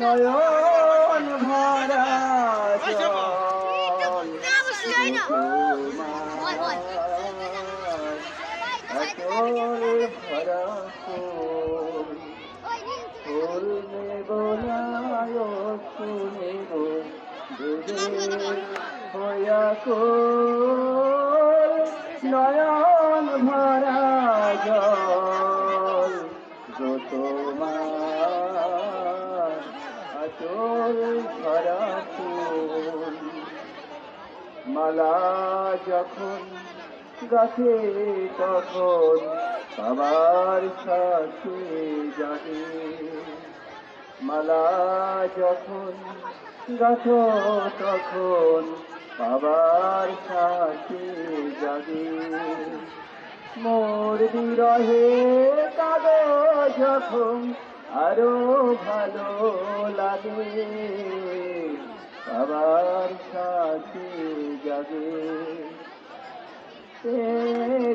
নয়ন ভরা ফুল নেব নায় শুনেব দুধের হয়া নয়ন ভরা জল গো তোমার আচল ভরা ফুল মালা যখন গাছে তখন বাবার সাথে যাবে। মালা যখন গাছ তখন বাবার সাথে যাবে। মোর বিরহে কাঁদো যখন আরও ভালো লাগে। বাবার সাথে যাবে। সে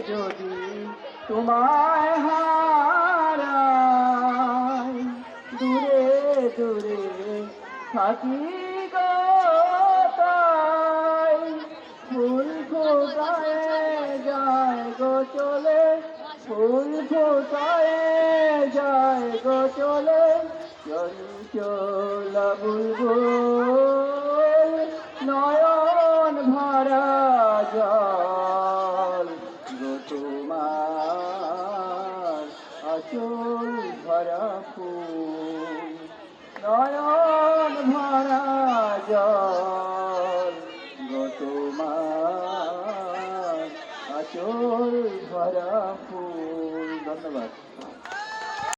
যদি তোমায় হারায়, দূরে দূরে থাকি গো তাই। ফুল ফোটায় যায় গো চলে, ফুল যায় গো চলে। চঞ্চলা বুলবুল তোমার আচল ভরা ফুল। নয়ন ভরা জল গো তোমার আচল ভরা ধন্যবাদ।